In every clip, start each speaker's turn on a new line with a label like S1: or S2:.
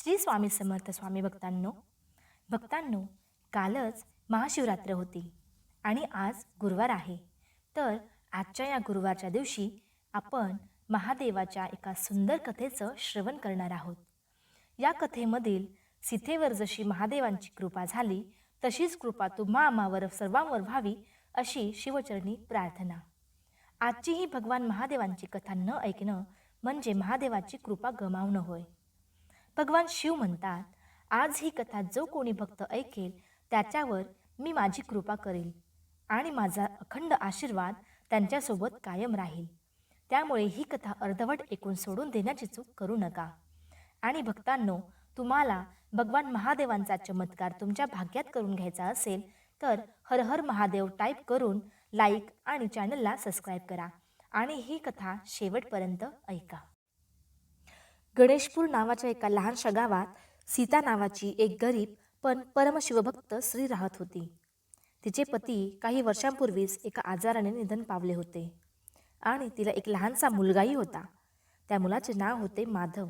S1: श्री स्वामी समर्थ स्वामी भक्तांनो भक्तांनो कालच महाशिवरात्र होती आणि आज गुरुवार आहे. तर आजच्या या गुरुवारच्या दिवशी आपण महादेवाच्या एका सुंदर कथेचं श्रवण करणार आहोत. या कथेमधील सीथेवर जशी महादेवांची कृपा झाली तशीच कृपा तुम्हा आम्हावर सर्वांवर व्हावी अशी शिवचरणी प्रार्थना. आजची ही भगवान महादेवांची कथा न ऐकणं म्हणजे महादेवाची कृपा गमावणं होय. भगवान शिव म्हणतात आज ही कथा जो कोणी भक्त ऐकेल त्याच्यावर मी माझी कृपा करेल आणि माझा अखंड आशीर्वाद त्यांच्यासोबत कायम राहील. त्यामुळे ही कथा अर्धवट ऐकून सोडून देण्याची चूक करू नका. आणि भक्तांनो तुम्हाला भगवान महादेवांचा चमत्कार तुमच्या भाग्यात करून घ्यायचा असेल तर हर हर महादेव टाईप करून लाईक आणि चॅनलला सबस्क्राईब करा आणि ही कथा शेवटपर्यंत ऐका. गणेशपूर नावाच्या एका लहानशा गावात सीता नावाची एक गरीब पण परमशिवभक्त स्त्री राहत होती. तिचे पती काही वर्षांपूर्वीच एका आजाराने निधन पावले होते आणि तिला एक लहानसा मुलगाही होता. त्या मुलाचे नाव होते माधव.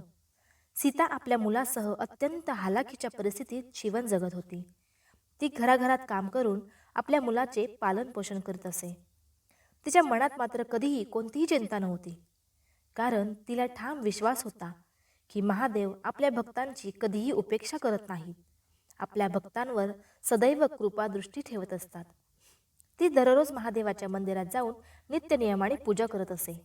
S1: सीता आपल्या मुलासह अत्यंत हालाखीच्या परिस्थितीत जीवन जगत होती. ती घराघरात काम करून आपल्या मुलाचे पालन पोषण करत असे. तिच्या मनात मात्र कधीही कोणतीही चिंता नव्हती. कारण तिला ठाम विश्वास होता की महादेव आपल्या भक्तांची कधीही उपेक्षा करत नाहीत. आपल्या भक्तांवर सदैव कृपा दृष्टी ठेवत असतात. ती दररोज महादेवाच्या मंदिरात जाऊन नित्यनियमाने पूजा करत असे.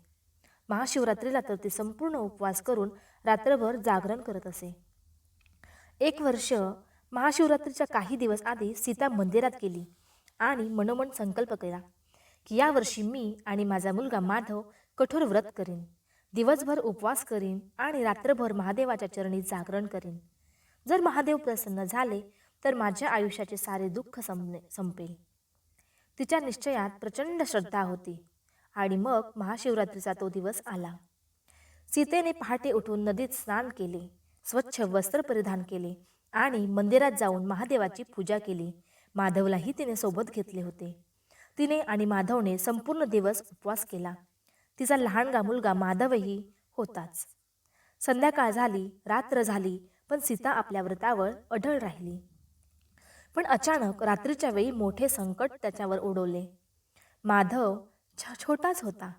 S1: महाशिवरात्रीला तर ती संपूर्ण उपवास करून रात्रभर जागरण करत असे. एक वर्ष महाशिवरात्रीच्या काही दिवस आधी सीता मंदिरात गेली आणि मनोमन संकल्प केला की यावर्षी मी आणि माझा मुलगा माधव कठोर व्रत करीन. दिवसभर उपवास करीन आणि रात्रभर महादेवाच्या चरणी जागरण करीन. जर महादेव प्रसन्न झाले तर माझ्या आयुष्याचे सारे दुःख संपणे संपेल. तिच्या निश्चयात प्रचंड श्रद्धा होती आणि मग महाशिवरात्रीचा तो दिवस आला. सीतेने पहाटे उठून नदीत स्नान केले स्वच्छ वस्त्र परिधान केले आणि मंदिरात जाऊन महादेवाची पूजा केली. माधवलाही तिने सोबत घेतले होते. तिने आणि माधवने संपूर्ण दिवस उपवास केला. तिचा लहानगा मुलगा माधवही होताच. संध्याकाळ झाली रात्र झाली पण सीता आपल्या व्रतावर अढळ राहिली. पण अचानक रात्रीच्या वेळी मोठे संकट त्याच्यावर ओढवले. माधव छोटाच होता.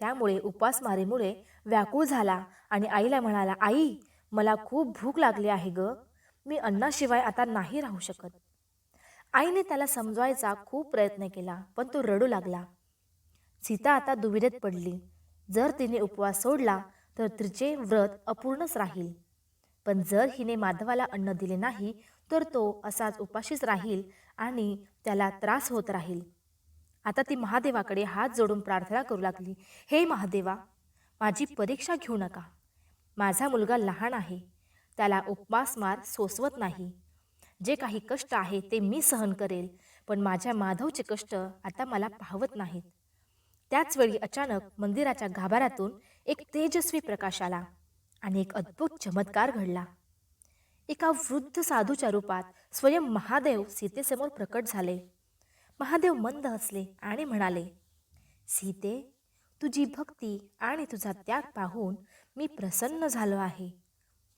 S1: त्यामुळे उपासमारीमुळे व्याकुळ झाला आणि आईला म्हणाला आई मला खूप भूक लागली आहे ग. मी अन्नाशिवाय आता नाही राहू शकत. आईने त्याला समजवायचा खूप प्रयत्न केला पण तो रडू लागला. सीता आता दुविधेत पडली. जर तिने उपवास सोडला तर तिचे व्रत अपूर्णच राहील. पण जर हिने माधवाला अन्न दिले नाही तर तो असाच उपाशीच राहील आणि त्याला त्रास होत राहील. आता ती महादेवाकडे हात जोडून प्रार्थना करू लागली हे महादेवा माझी परीक्षा घेऊ नका. माझा मुलगा लहान आहे. त्याला उपवासमार सोसवत नाही. जे काही कष्ट आहे ते मी सहन करेल पण माझ्या माधवचे कष्ट आता मला पाहवत नाहीत. त्याचवेळी अचानक मंदिराच्या गाभाऱ्यातून एक तेजस्वी प्रकाश आला आणि एक अद्भुत चमत्कार घडला. एका वृद्ध साधूच्या रूपात स्वयं महादेव सीतेसमोर प्रकट झाले. महादेव मंद हसले आणि म्हणाले सीते तुझी भक्ती आणि तुझा त्याग पाहून मी प्रसन्न झालो आहे.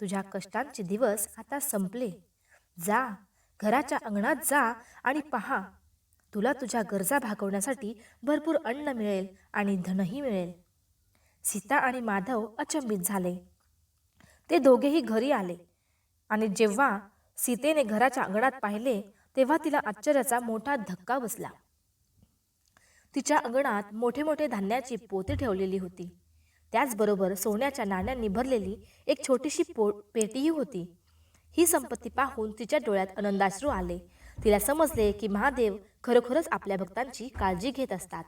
S1: तुझ्या कष्टांचे दिवस आता संपले. जा घराच्या अंगणात जा आणि पहा तुला तुझ्या गरजा भागवण्यासाठी भरपूर अन्न मिळेल आणि धनही मिळेल. सीता आणि माधव अचंबित झाले. ते दोघेही घरी आले. आणि जेव्हा सीतेने घराच्या अंगणात पाहिले तेव्हा तिला आश्चर्याचा मोठा धक्का बसला. तिच्या अंगणात मोठे मोठे धान्याची पोती ठेवलेली होती. त्याचबरोबर सोन्याच्या नाण्यांनी भरलेली एक छोटीशी पो पेटीही होती. ही संपत्ती पाहून तिच्या डोळ्यात आनंदाश्रू आले. तिला समजले की महादेव खरोखरच आपल्या भक्तांची काळजी घेत असतात.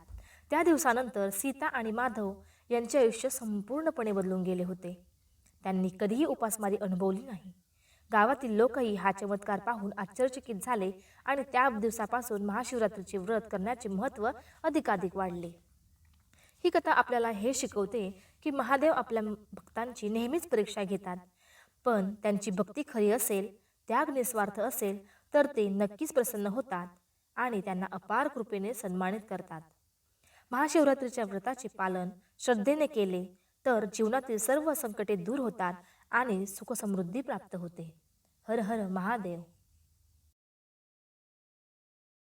S1: त्या दिवसानंतर सीता आणि माधव यांचे आयुष्य संपूर्णपणे बदलून गेले होते. त्यांनी कधीही उपासमारी अनुभवली नाही. गावातील लोकही हा चमत्कार पाहून आश्चर्यचकित झाले आणि त्या दिवसापासून महाशिवरात्रीचे व्रत करण्याचे महत्त्व अधिकाधिक वाढले. ही कथा आपल्याला हे शिकवते की महादेव आपल्या भक्तांची नेहमीच परीक्षा घेतात. पण त्यांची भक्ती खरी असेल त्याग निस्वार्थ असेल तर ते नक्कीच प्रसन्न होतात आणि त्यांना अपार कृपेने सन्मानित करतात. महाशिवरात्रीच्या व्रताचे पालन श्रद्धेने केले तर जीवनातील सर्व संकटे दूर होतात आणि सुखसमृद्धी प्राप्त होते. हर हर महादेव.